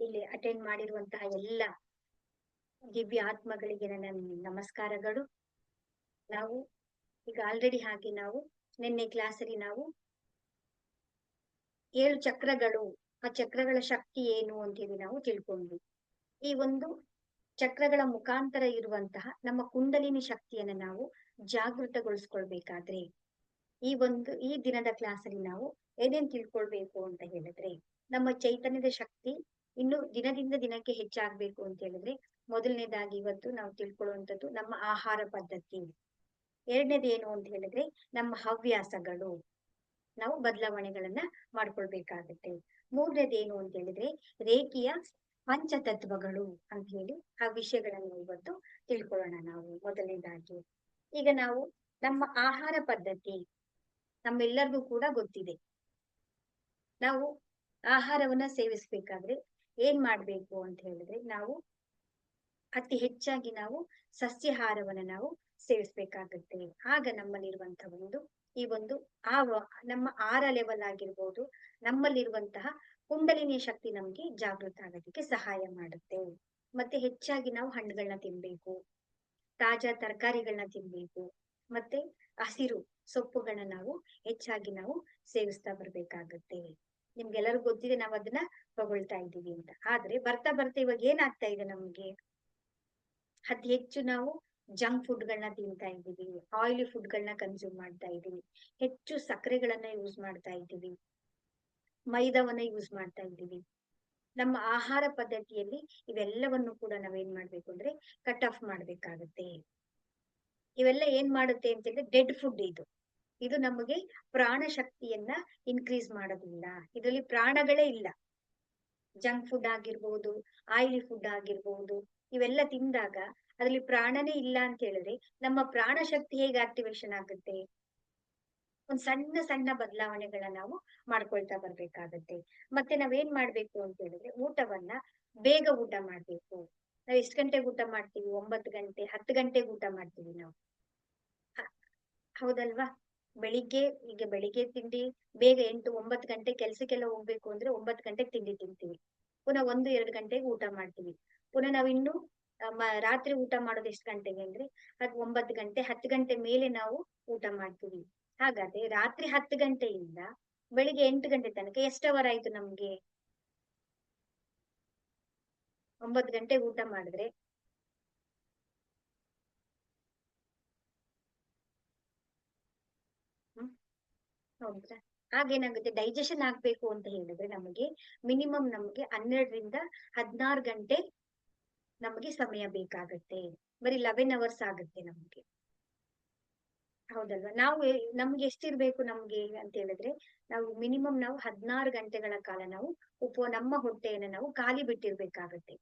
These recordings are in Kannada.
ಇಲ್ಲಿ ಅಟೆಂಡ್ ಮಾಡಿರುವಂತಹ ಎಲ್ಲ ದಿವ್ಯ ಆತ್ಮಗಳಿಗೆ ನನ್ನ ನಮಸ್ಕಾರಗಳು. ನಾವು ಈಗ ಆಲ್ರೆಡಿ ಹಾಗೆ ನಾವು ನಿನ್ನೆ ಕ್ಲಾಸಲ್ಲಿ ನಾವು ಏಳು ಚಕ್ರಗಳು, ಆ ಚಕ್ರಗಳ ಶಕ್ತಿ ಏನು ಅಂತೇಳಿ ನಾವು ತಿಳ್ಕೊಂಡ್ವಿ. ಈ ಒಂದು ಚಕ್ರಗಳ ಮುಖಾಂತರ ಇರುವಂತಹ ನಮ್ಮ ಕುಂಡಲಿನಿ ಶಕ್ತಿಯನ್ನ ನಾವು ಜಾಗೃತಗೊಳಿಸ್ಕೊಳ್ಬೇಕಾದ್ರೆ, ಈ ಒಂದು, ಈ ದಿನದ ಕ್ಲಾಸಲ್ಲಿ ನಾವು ಏನೇನ್ ತಿಳ್ಕೊಳ್ಬೇಕು ಅಂತ ಹೇಳಿದ್ರೆ, ನಮ್ಮ ಚೈತನ್ಯದ ಶಕ್ತಿ ಇನ್ನು ದಿನದಿಂದ ದಿನಕ್ಕೆ ಹೆಚ್ಚಾಗ್ಬೇಕು ಅಂತ ಹೇಳಿದ್ರೆ, ಮೊದಲನೇದಾಗಿ ಇವತ್ತು ನಾವು ತಿಳ್ಕೊಳ್ಳುವಂಥದ್ದು ನಮ್ಮ ಆಹಾರ ಪದ್ಧತಿ. ಎರಡನೇದು ಏನು ಅಂತ ಹೇಳಿದ್ರೆ, ನಮ್ಮ ಹವ್ಯಾಸಗಳು. ನಾವು ಬದಲಾವಣೆಗಳನ್ನ ಮಾಡ್ಕೊಳ್ಬೇಕಾಗತ್ತೆ. ಮೂರನೇದು ಏನು ಅಂತ ಹೇಳಿದ್ರೆ, ರೇಖಿಯ ಪಂಚತತ್ವಗಳು ಅಂತ ಹೇಳಿ ಆ ವಿಷಯಗಳನ್ನು ಇವತ್ತು ತಿಳ್ಕೊಳ್ಳೋಣ ನಾವು ಮೊದಲನೇದಾಗಿ. ಈಗ ನಾವು ನಮ್ಮ ಆಹಾರ ಪದ್ಧತಿ ನಮ್ಮೆಲ್ಲರಿಗೂ ಕೂಡ ಗೊತ್ತಿದೆ. ನಾವು ಆಹಾರವನ್ನ ಸೇವಿಸ್ಬೇಕಾದ್ರೆ ಏನ್ ಮಾಡ್ಬೇಕು ಅಂತ ಹೇಳಿದ್ರೆ ನಾವು ಅತಿ ಹೆಚ್ಚಾಗಿ ನಾವು ಸಸ್ಯಾಹಾರವನ್ನ ನಾವು ಸೇವಿಸ್ಬೇಕಾಗತ್ತೆ. ಆಗ ನಮ್ಮಲ್ಲಿರುವಂತಹ ಒಂದು, ಈ ಒಂದು ಆ ನಮ್ಮ ಆರ ಲೆವೆಲ್ ಆಗಿರ್ಬೋದು, ನಮ್ಮಲ್ಲಿರುವಂತಹ ಕುಂಡಲಿನಿಯ ಶಕ್ತಿ ನಮ್ಗೆ ಜಾಗೃತ ಆಗೋದಕ್ಕೆ ಸಹಾಯ ಮಾಡುತ್ತೆ. ಮತ್ತೆ ಹೆಚ್ಚಾಗಿ ನಾವು ಹಣ್ಣುಗಳನ್ನ ತಿನ್ಬೇಕು, ತಾಜಾ ತರಕಾರಿಗಳನ್ನ ತಿನ್ಬೇಕು, ಮತ್ತೆ ಹಸಿರು ಸೊಪ್ಪುಗಳನ್ನ ನಾವು ಹೆಚ್ಚಾಗಿ ನಾವು ಸೇವಿಸ್ತಾ ಬರ್ಬೇಕಾಗತ್ತೆ. ನಿಮ್ಗೆಲ್ಲರಿಗೂ ಗೊತ್ತಿದೆ ನಾವ್ ಅದನ್ನ ತಗೊಳ್ತಾ ಇದ್ದೀವಿ ಅಂತ. ಆದ್ರೆ ಬರ್ತಾ ಬರ್ತಾ ಇವಾಗ ಏನಾಗ್ತಾ ಇದೆ ನಮ್ಗೆ? ಅತಿ ಹೆಚ್ಚು ನಾವು ಜಂಕ್ ಫುಡ್ ಗಳನ್ನ ತಿಂತಾ ಇದ್ದೀವಿ ಆಯಿಲಿ ಫುಡ್ ಗಳನ್ನ ಕನ್ಸ್ಯೂಮ್ ಮಾಡ್ತಾ ಇದ್ದೀವಿ, ಹೆಚ್ಚು ಸಕ್ಕರೆಗಳನ್ನ ಯೂಸ್ ಮಾಡ್ತಾ ಇದ್ದೀವಿ, ಮೈದಾವನ್ನ ಯೂಸ್ ಮಾಡ್ತಾ ಇದ್ದೀವಿ. ನಮ್ಮ ಆಹಾರ ಪದ್ಧತಿಯಲ್ಲಿ ಇವೆಲ್ಲವನ್ನು ಕೂಡ ನಾವೇನ್ ಮಾಡ್ಬೇಕು ಅಂದ್ರೆ ಕಟ್ ಆಫ್ ಮಾಡ್ಬೇಕಾಗತ್ತೆ. ಇವೆಲ್ಲ ಏನ್ ಮಾಡುತ್ತೆ ಅಂತ ಹೇಳಿದ್ರೆ ಡೆಡ್ ಫುಡ್ ಇದು. ಇದು ನಮಗೆ ಪ್ರಾಣ ಶಕ್ತಿಯನ್ನ ಇನ್ಕ್ರೀಸ್ ಮಾಡೋದಿಲ್ಲ ಇದರಲ್ಲಿ ಪ್ರಾಣಗಳೇ ಇಲ್ಲ. ಜಂಕ್ ಫುಡ್ ಆಗಿರ್ಬೋದು ಆಯಿಲಿ ಫುಡ್ ಆಗಿರ್ಬೋದು, ಇವೆಲ್ಲ ತಿಂದಾಗ ಅದ್ರಲ್ಲಿ ಪ್ರಾಣನೇ ಇಲ್ಲ ಅಂತ ಹೇಳಿದ್ರೆ ನಮ್ಮ ಪ್ರಾಣ ಶಕ್ತಿ ಹೇಗೆ ಆಕ್ಟಿವೇಶನ್ ಆಗುತ್ತೆ? ಒಂದ್ ಸಣ್ಣ ಸಣ್ಣ ಬದಲಾವಣೆಗಳನ್ನ ನಾವು ಮಾಡ್ಕೊಳ್ತಾ ಬರ್ಬೇಕಾಗತ್ತೆ. ಮತ್ತೆ ನಾವೇನ್ ಮಾಡ್ಬೇಕು ಅಂತ ಹೇಳಿದ್ರೆ ಊಟವನ್ನ ಬೇಗ ಊಟ ಮಾಡ್ಬೇಕು. ನಾವ್ ಎಷ್ಟ್ ಗಂಟೆಗೆ ಊಟ ಮಾಡ್ತೀವಿ? ಒಂಬತ್ತು ಗಂಟೆ, ಹತ್ತು ಗಂಟೆಗೆ ಊಟ ಮಾಡ್ತೀವಿ ನಾವು. ಹೌದಲ್ವಾ? ಬೆಳಿಗ್ಗೆ, ಈಗ ಬೆಳಿಗ್ಗೆ ತಿಂಡಿ ಬೇಗ ಎಂಟು, ಒಂಬತ್ತು ಗಂಟೆ ಕೆಲ್ಸಕ್ಕೆಲ್ಲ ಹೋಗ್ಬೇಕು ಅಂದ್ರೆ ಒಂಬತ್ತು ಗಂಟೆಗೆ ತಿಂಡಿ ತಿಂತೀವಿ. ಪುನಃ ಒಂದು, ಎರಡು ಗಂಟೆಗೆ ಊಟ ಮಾಡ್ತೀವಿ. ಪುನಃ ನಾವ್ ಇನ್ನು ರಾತ್ರಿ ಊಟ ಮಾಡೋದು ಎಷ್ಟು ಗಂಟೆಗೆ ಅಂದ್ರೆ ಅದ್ ಒಂಬತ್ತು ಗಂಟೆ, ಹತ್ತು ಗಂಟೆ ಮೇಲೆ ನಾವು ಊಟ ಮಾಡ್ತೀವಿ. ಹಾಗಾದ್ರೆ ರಾತ್ರಿ ಹತ್ತು ಗಂಟೆಯಿಂದ ಬೆಳಿಗ್ಗೆ ಎಂಟು ಗಂಟೆ ತನಕ ಎಷ್ಟು ಅವರ್ ಆಯ್ತು ನಮ್ಗೆ? ಒಂಬತ್ತು ಗಂಟೆಗೆ ಊಟ ಮಾಡಿದ್ರೆ ಹ್ಮ್ ಹೌದಾ ಹಾಗೇನಾಗುತ್ತೆ ಡೈಜೆಷನ್ ಆಗ್ಬೇಕು ಅಂತ ಹೇಳಿದ್ರೆ ನಮಗೆ ಮಿನಿಮಮ್ ನಮಗೆ ಹನ್ನೆರಡರಿಂದ ಹದಿನಾರು ಗಂಟೆ ನಮಗೆ ಸಮಯ ಬೇಕಾಗತ್ತೆ. ಬರೀ ಲೆವೆನ್ ಅವರ್ಸ್ ಆಗುತ್ತೆ ನಮಗೆ. ಹೌದಲ್ವಾ? ನಾವು ನಮ್ಗೆ ಎಷ್ಟಿರ್ಬೇಕು ನಮ್ಗೆ ಅಂತ ಹೇಳಿದ್ರೆ ನಾವು ಮಿನಿಮಮ್ ನಾವು ಹದಿನಾರು ಗಂಟೆಗಳ ಕಾಲ ನಾವು ಉಪ, ನಮ್ಮ ಹೊಟ್ಟೆಯನ್ನ ನಾವು ಖಾಲಿ ಬಿಟ್ಟಿರ್ಬೇಕಾಗತ್ತೆ.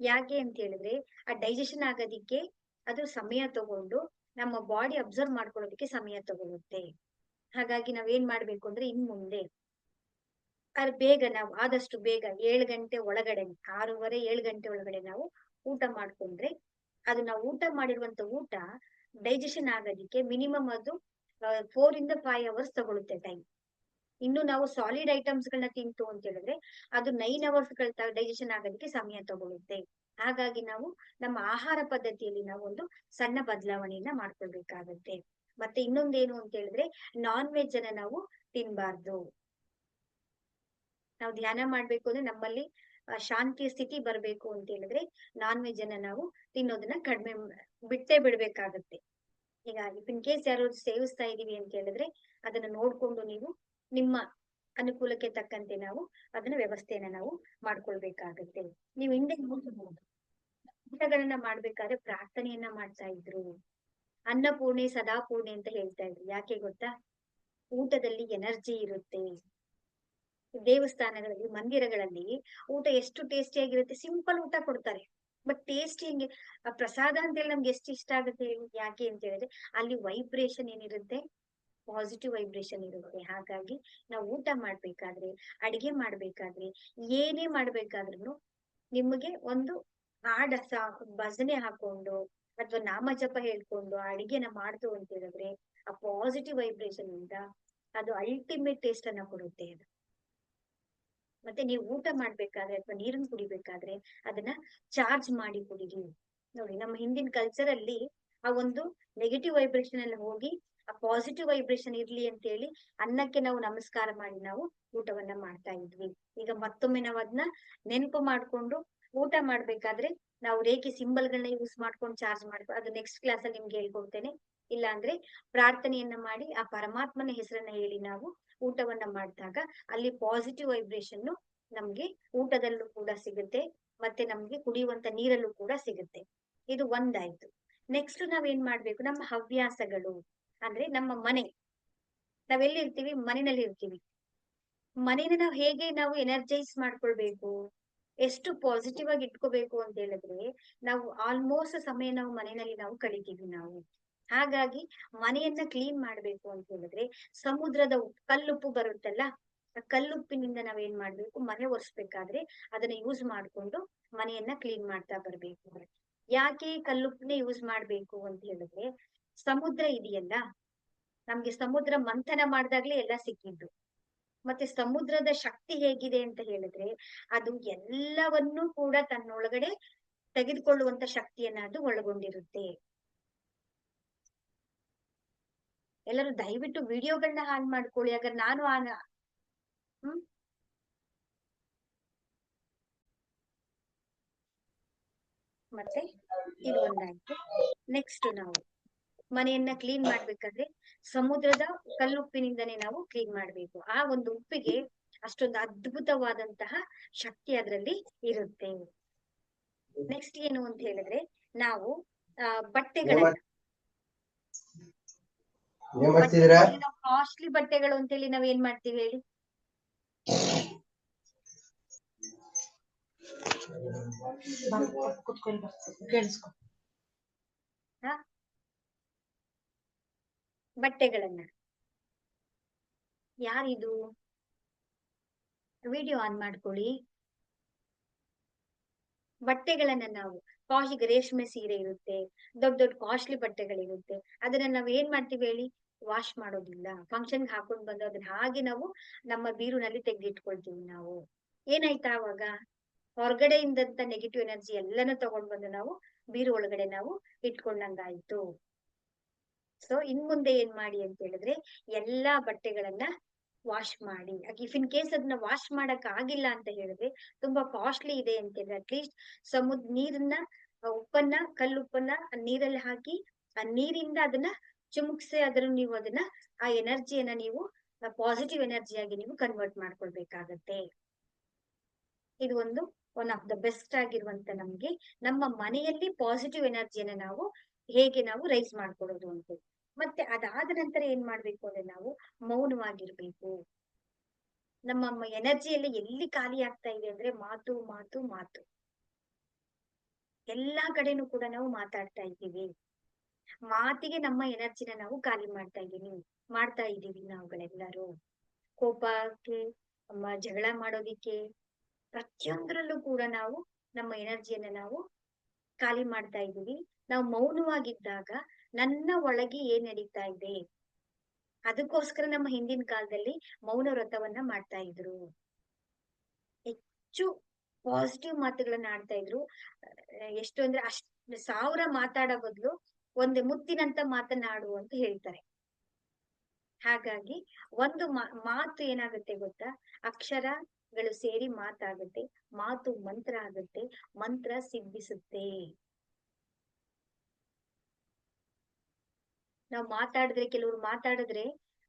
ಯಾಕೆ ಅಂತ ಹೇಳಿದ್ರೆ ಆ ಡೈಜೆಷನ್ ಆಗೋದಿಕ್ಕೆ ಅದು ಸಮಯ ತಗೊಂಡು ನಮ್ಮ ಬಾಡಿ ಅಬ್ಸರ್ವ್ ಮಾಡ್ಕೊಳ್ಳೋದಕ್ಕೆ ಸಮಯ ತಗೊಳುತ್ತೆ. ಹಾಗಾಗಿ ನಾವೇನ್ ಮಾಡ್ಬೇಕು ಅಂದ್ರೆ ಇನ್ ಮುಂದೆ ಅದ್ ಬೇಗ ನಾವು ಆದಷ್ಟು ಬೇಗ ಏಳು ಗಂಟೆ ಒಳಗಡೆ, ಆರೂವರೆ, ಏಳು ಗಂಟೆ ಒಳಗಡೆ ನಾವು ಊಟ ಮಾಡ್ಕೊಂಡ್ರೆ ಅದು ನಾವು ಊಟ ಮಾಡಿರುವಂತ ಊಟ ಡೈಜೆಷನ್ ಆಗೋದಿಕ್ಕೆ ಮಿನಿಮಮ್ ಅದು ಫೋರ್ ಇಂದ ಫೈವ್ ಅವರ್ಸ್ ತಗೊಳುತ್ತೆ ಟೈಮ್ ಇನ್ನು ನಾವು ಸಾಲಿಡ್ ಐಟಮ್ಸ್ ಗಳನ್ನ ತಿಂತು ಅಂತ ಹೇಳಿದ್ರೆ ಅದು ನೈನ್ ಅವರ್ಸ್ಗಳ ಡೈಜೆಷನ್ ಆಗೋದಕ್ಕೆ ಸಮಯ ತಗೊಳುತ್ತೆ. ಹಾಗಾಗಿ ನಾವು ನಮ್ಮ ಆಹಾರ ಪದ್ಧತಿಯಲ್ಲಿ ನಾವು ಒಂದು ಸಣ್ಣ ಬದಲಾವಣೆಯನ್ನ ಮಾಡ್ಕೊಳ್ಬೇಕಾಗತ್ತೆ. ಮತ್ತೆ ಇನ್ನೊಂದೇನು ಅಂತ ಹೇಳಿದ್ರೆ ನಾನ್ ವೆಜ್ ಅನ್ನ ನಾವು ತಿನ್ಬಾರ್ದು. ನಾವು ಧ್ಯಾನ ಮಾಡ್ಬೇಕು ಅಂದ್ರೆ ನಮ್ಮಲ್ಲಿ ಶಾಂತಿಯ ಸ್ಥಿತಿ ಬರ್ಬೇಕು ಅಂತ ಹೇಳಿದ್ರೆ ನಾನ್ ವೆಜ್ ಅನ್ನ ನಾವು ತಿನ್ನೋದನ್ನ ಕಡಿಮೆ ಬಿಟ್ಟೇ ಬಿಡ್ಬೇಕಾಗತ್ತೆ. ಹೀಗಾಗಿ, ಇನ್ ಕೇಸ್ ಯಾರು ಸೇವಿಸ್ತಾ ಇದೀವಿ ಅಂತ ಹೇಳಿದ್ರೆ ಅದನ್ನ ನೋಡ್ಕೊಂಡು ನೀವು ನಿಮ್ಮ ಅನುಕೂಲಕ್ಕೆ ತಕ್ಕಂತೆ ನಾವು ಅದನ್ನ ವ್ಯವಸ್ಥೆಯನ್ನ ನಾವು ಮಾಡ್ಕೊಳ್ಬೇಕಾಗತ್ತೆ. ನೀವು ಹಿಂದೆ ನೋಡಬಹುದು ಊಟಗಳನ್ನ ಮಾಡ್ಬೇಕಾದ್ರೆ ಪ್ರಾರ್ಥನೆಯನ್ನ ಮಾಡ್ತಾ ಇದ್ರು. ಅನ್ನಪೂರ್ಣೆ, ಸದಾಪೂರ್ಣೆ ಅಂತ ಹೇಳ್ತಾ ಇದ್ರು. ಯಾಕೆ ಗೊತ್ತಾ? ಊಟದಲ್ಲಿ ಎನರ್ಜಿ ಇರುತ್ತೆ. ದೇವಸ್ಥಾನಗಳಲ್ಲಿ, ಮಂದಿರಗಳಲ್ಲಿ ಊಟ ಎಷ್ಟು ಟೇಸ್ಟಿ ಆಗಿರುತ್ತೆ. ಸಿಂಪಲ್ ಊಟ ಕೊಡ್ತಾರೆ. ಬಟ್ ಟೇಸ್ಟಿ ಹಿಂಗೆ? ಪ್ರಸಾದ ಅಂತೇಳಿ ನಮ್ಗೆ ಎಷ್ಟು ಇಷ್ಟ ಆಗುತ್ತೆ ಯಾಕೆ ಅಂತ ಹೇಳಿದ್ರೆ, ಅಲ್ಲಿ ವೈಬ್ರೇಷನ್ ಏನಿರುತ್ತೆ? ಪಾಸಿಟಿವ್ ವೈಬ್ರೇಷನ್ ಇರುತ್ತೆ. ಹಾಗಾಗಿ ನಾವು ಊಟ ಮಾಡ್ಬೇಕಾದ್ರೆ, ಅಡಿಗೆ ಮಾಡ್ಬೇಕಾದ್ರೆ, ಏನೇ ಮಾಡ್ಬೇಕಾದ್ರೂ ನಿಮಗೆ ಒಂದು ಹಾಡ ಭಜನೆ ಹಾಕೊಂಡು ಅಥವಾ ನಾಮ ಜಪ ಹೇಳ್ಕೊಂಡು ಅಡಿಗೆನ ಮಾಡ್ತು ಅಂತ ಹೇಳಿದ್ರೆ ಆ ಪಾಸಿಟಿವ್ ವೈಬ್ರೇಷನ್ ಇಂದ ಅದು ಅಲ್ಟಿಮೇಟ್ ಟೇಸ್ಟ್ ಅನ್ನ ಕೊಡುತ್ತೆ ಅದು. ಮತ್ತೆ ನೀವು ಊಟ ಮಾಡ್ಬೇಕಾದ್ರೆ ಅಥವಾ ನೀರನ್ನು ಕುಡಿಬೇಕಾದ್ರೆ ಅದನ್ನ ಚಾರ್ಜ್ ಮಾಡಿ ಕುಡಿರಿ. ನೋಡಿ, ನಮ್ಮ ಹಿಂದಿನ ಕಲ್ಚರ್ ಅಲ್ಲಿ ಆ ಒಂದು ನೆಗೆಟಿವ್ ವೈಬ್ರೇಷನ್ ಅಲ್ಲಿ ಹೋಗಿ ಆ ಪಾಸಿಟಿವ್ ವೈಬ್ರೇಷನ್ ಇರ್ಲಿ ಅಂತ ಹೇಳಿ ಅನ್ನಕ್ಕೆ ನಾವು ನಮಸ್ಕಾರ ಮಾಡಿ ನಾವು ಊಟವನ್ನ ಮಾಡ್ತಾ ಇದ್ವಿ. ಈಗ ಮತ್ತೊಮ್ಮೆ ನಾವು ಅದನ್ನ ನೆನಪು ಮಾಡ್ಕೊಂಡು ಊಟ ಮಾಡ್ಬೇಕಾದ್ರೆ ನಾವು ರೇಖೆ ಸಿಂಬಲ್ ಗಳನ್ನ ಯೂಸ್ ಮಾಡ್ಕೊಂಡು ಚಾರ್ಜ್ ಮಾಡ್ಕೊ, ಅದು ನೆಕ್ಸ್ಟ್ ಕ್ಲಾಸ್ ಅಲ್ಲಿ ನಿಮ್ಗೆ ಹೇಳ್ಕೊಡ್ತೇನೆ. ಇಲ್ಲ ಅಂದ್ರೆ ಪ್ರಾರ್ಥನೆಯನ್ನ ಮಾಡಿ ಆ ಪರಮಾತ್ಮನ ಹೆಸರನ್ನ ಹೇಳಿ ನಾವು ಊಟವನ್ನ ಮಾಡಿದಾಗ ಅಲ್ಲಿ ಪಾಸಿಟಿವ್ ವೈಬ್ರೇಷನ್ ನಮ್ಗೆ ಊಟದಲ್ಲೂ ಕೂಡ ಸಿಗುತ್ತೆ, ಮತ್ತೆ ನಮ್ಗೆ ಕುಡಿಯುವಂತ ನೀರಲ್ಲೂ ಕೂಡ ಸಿಗುತ್ತೆ. ಇದು ಒಂದಾಯ್ತು. ನೆಕ್ಸ್ಟ್ ನಾವೇನ್ ಮಾಡ್ಬೇಕು? ನಮ್ಮ ಹವ್ಯಾಸಗಳು, ಅಂದ್ರೆ ನಮ್ಮ ಮನೆ. ನಾವೆಲ್ಲಿ ಇರ್ತೀವಿ ಮನೆಯಲ್ಲಿ ಇರ್ತೀವಿ ಮನೇನ ನಾವು ಹೇಗೆ ನಾವು ಎನರ್ಜೈಸ್ ಮಾಡ್ಕೊಳ್ಬೇಕು? ಎಷ್ಟು ಪಾಸಿಟಿವ್ ಆಗಿ ಇಟ್ಕೋಬೇಕು ಅಂತ ಹೇಳಿದ್ರೆ, ನಾವು ಆಲ್ಮೋಸ್ಟ್ ಸಮಯ ನಾವು ಮನೆಯಲ್ಲಿ ನಾವು ಕಳಿತೀವಿ ನಾವು. ಹಾಗಾಗಿ ಮನೆಯನ್ನ ಕ್ಲೀನ್ ಮಾಡ್ಬೇಕು ಅಂತ ಹೇಳಿದ್ರೆ, ಸಮುದ್ರದ ಕಲ್ಲುಪ್ಪು ಬರುತ್ತಲ್ಲ, ಆ ಕಲ್ಲುಪ್ಪಿನಿಂದ ನಾವೇನ್ ಮಾಡ್ಬೇಕು, ಮನೆ ಒರೆಸ್ಬೇಕಾದ್ರೆ ಅದನ್ನ ಯೂಸ್ ಮಾಡ್ಕೊಂಡು ಮನೆಯನ್ನ ಕ್ಲೀನ್ ಮಾಡ್ತಾ ಬರ್ಬೇಕು. ಯಾಕೆ ಕಲ್ಲುಪ್ಪನ್ನ ಯೂಸ್ ಮಾಡ್ಬೇಕು ಅಂತ ಹೇಳಿದ್ರೆ, ಸಮುದ್ರ ಇದೆಯಲ್ಲ, ನಮ್ಗೆ ಸಮುದ್ರ ಮಂಥನ ಮಾಡ್ದಾಗ್ಲೇ ಎಲ್ಲ ಸಿಕ್ಕಿದ್ದು. ಮತ್ತೆ ಸಮುದ್ರದ ಶಕ್ತಿ ಹೇಗಿದೆ ಅಂತ ಹೇಳಿದ್ರೆ, ಅದು ಎಲ್ಲವನ್ನೂ ಕೂಡ ತನ್ನೊಳಗಡೆ ತೆಗೆದುಕೊಳ್ಳುವಂತ ಶಕ್ತಿಯನ್ನ ಅದು ಒಳಗೊಂಡಿರುತ್ತೆ. ಎಲ್ಲರೂ ದಯವಿಟ್ಟು ವಿಡಿಯೋಗಳನ್ನ ಆನ್ ಮಾಡ್ಕೊಳ್ಳಿ. ಆಗ ನಾನು ಆನ್ ಹ್ಮ್? ಮತ್ತೆ ಇದು ಒಂದಾಯ್ತು. ನೆಕ್ಸ್ಟ್ ನಾವು ಮನೆಯನ್ನ ಕ್ಲೀನ್ ಮಾಡ್ಬೇಕಾದ್ರೆ ಸಮುದ್ರದ ಕಲ್ಲುಪ್ಪಿನಿಂದನೇ ನಾವು ಕ್ಲೀನ್ ಮಾಡ್ಬೇಕು. ಆ ಒಂದು ಉಪ್ಪಿಗೆ ಅಷ್ಟೊಂದು ಅದ್ಭುತವಾದಂತಹ ಶಕ್ತಿ ಅದರಲ್ಲಿ ಇರುತ್ತೆ. ನೆಕ್ಸ್ಟ್ ಏನು ಅಂತ ಹೇಳಿದ್ರೆ ನಾವು ಆ ಬಟ್ಟೆಗಳನ್ನ. ಕಾಸ್ಟ್ಲಿ ಬಟ್ಟೆಗಳು ಅಂತ ಹೇಳಿ ನಾವ್ ಏನ್ ಮಾಡ್ತೀವಿ ಹೇಳಿ? ಬಟ್ಟೆಗಳನ್ನ. ಯಾರಿದು? ವಿಡಿಯೋ ಆನ್ ಮಾಡ್ಕೊಳ್ಳಿ. ಬಟ್ಟೆಗಳನ್ನ ನಾವು ಕಾಶ್ ರೇಷ್ಮೆ ಸೀರೆ ಇರುತ್ತೆ, ದೊಡ್ಡ ದೊಡ್ಡ ಕಾಸ್ಟ್ಲಿ ಬಟ್ಟೆಗಳಿರುತ್ತೆ, ಅದನ್ನ ನಾವ್ ಏನ್ ಮಾಡ್ತೀವಿ ಹೇಳಿ? ವಾಶ್ ಮಾಡೋದಿಲ್ಲ. ಫಂಕ್ಷನ್ ಹಾಕೊಂಡ್ ಬಂದು ಅದನ್ನ ಹಾಗೆ ನಾವು ನಮ್ಮ ಬೀರುನಲ್ಲಿ ತೆಗೆದಿಟ್ಕೊಳ್ತೀವಿ ನಾವು. ಏನಾಯ್ತಾ ಅವಾಗ? ಹೊರಗಡೆಯಿಂದಂತ ನೆಗೆಟಿವ್ ಎನರ್ಜಿ ಎಲ್ಲಾನು ತಗೊಂಡ್ ಬಂದು ನಾವು ಬೀರು ಒಳಗಡೆ ನಾವು ಇಟ್ಕೊಂಡಂಗಾಯ್ತು. ಸೊ ಇನ್ ಮುಂದೆ ಏನ್ ಮಾಡಿ ಅಂತ ಹೇಳಿದ್ರೆ, ಎಲ್ಲಾ ಬಟ್ಟೆಗಳನ್ನ ವಾಶ್ ಮಾಡಿ. ಇಫ್ ಇನ್ ಕೇಸ್ ಅದನ್ನ ವಾಶ್ ಮಾಡಕ್ ಆಗಿಲ್ಲ ಅಂತ ಹೇಳಿದ್ರೆ, ತುಂಬಾ ಕಾಸ್ಟ್ಲಿ ಇದೆ ಅಂತ ಹೇಳಿದ್ರೆ ಅಟ್ಲೀಸ್ಟ್ ಸಮುದ್ರ ನೀರನ್ನ ಉಪ್ಪನ್ನ ಕಲ್ಲುಪ್ಪನ್ನ ನೀರಲ್ಲಿ ಹಾಕಿ, ಆ ನೀರಿಂದ ಅದನ್ನ ಚುಮುಕ್ಸಿ ಅದನ್ನ ನೀವು ಅದನ್ನ, ಆ ಎನರ್ಜಿಯನ್ನ ನೀವು ಪಾಸಿಟಿವ್ ಎನರ್ಜಿಯಾಗಿ ನೀವು ಕನ್ವರ್ಟ್ ಮಾಡ್ಕೊಳ್ಬೇಕಾಗತ್ತೆ. ಇದು ಒಂದು ಒನ್ ಆಫ್ ದ ಬೆಸ್ಟ್ ಆಗಿರುವಂತ ನಮ್ಗೆ, ನಮ್ಮ ಮನೆಯಲ್ಲಿ ಪಾಸಿಟಿವ್ ಎನರ್ಜಿಯನ್ನ ನಾವು ಹೇಗೆ ನಾವು ರೈಸ್ ಮಾಡ್ಕೊಳ್ಳೋದು ಅಂತ. ಮತ್ತೆ ಅದಾದ ನಂತರ ಏನ್ ಮಾಡ್ಬೇಕು ಅಂದ್ರೆ ನಾವು ಮೌನವಾಗಿರ್ಬೇಕು. ನಮ್ಮ ಎನರ್ಜಿಯಲ್ಲಿ ಎಲ್ಲಿ ಖಾಲಿ ಆಗ್ತಾ ಇದೆ ಅಂದ್ರೆ ಮಾತು ಮಾತು ಮಾತು. ಎಲ್ಲಾ ಕಡೆನೂ ಕೂಡ ನಾವು ಮಾತಾಡ್ತಾ ಇದ್ದೀವಿ. ಮಾತಿಗೆ ನಮ್ಮ ಎನರ್ಜಿನ ನಾವು ಖಾಲಿ ಮಾಡ್ತಾ ಇದ್ದೀವಿ. ಮಾಡ್ತಾ ಇದ್ದೀವಿ ನಾವುಗಳೆಲ್ಲರೂ. ಕೋಪಕ್ಕೆ ನಮ್ಮ ಜಗಳ ಮಾಡೋದಿಕ್ಕೆ, ಪ್ರತಿಯೊಂದರಲ್ಲೂ ಕೂಡ ನಾವು ನಮ್ಮ ಎನರ್ಜಿಯನ್ನ ನಾವು ಖಾಲಿ ಮಾಡ್ತಾ ಇದ್ದೀವಿ. ನಾವು ಮೌನವಾಗಿದ್ದಾಗ ನನ್ನ ಒಳಗೆ ಏನ್ ನಡೀತಾ ಇದೆ? ಅದಕ್ಕೋಸ್ಕರ ನಮ್ಮ ಹಿಂದಿನ ಕಾಲದಲ್ಲಿ ಮೌನ ವ್ರತವನ್ನ ಮಾಡ್ತಾ ಇದ್ರು. ಹೆಚ್ಚು ಪಾಸಿಟಿವ್ ಮಾತುಗಳನ್ನ ಆಡ್ತಾ ಇದ್ರು. ಎಷ್ಟು ಅಂದ್ರೆ ಅಷ್ಟ್ ಸಾವಿರ ಮಾತಾಡೋ ಬದಲು ಒಂದು ಮುತ್ತಿನಂತ ಮಾತನಾಡು ಅಂತ ಹೇಳ್ತಾರೆ. ಹಾಗಾಗಿ ಒಂದು ಮಾತು ಏನಾಗುತ್ತೆ ಗೊತ್ತಾ? ಅಕ್ಷರಗಳು ಸೇರಿ ಮಾತಾಗುತ್ತೆ, ಮಾತು ಮಂತ್ರ ಆಗುತ್ತೆ, ಮಂತ್ರ ಸಿದ್ಧಿಸುತ್ತೆ. ನಾವು ಮಾತಾಡಿದ್ರೆ, ಕೆಲವರು ಮಾತಾಡಿದ್ರೆ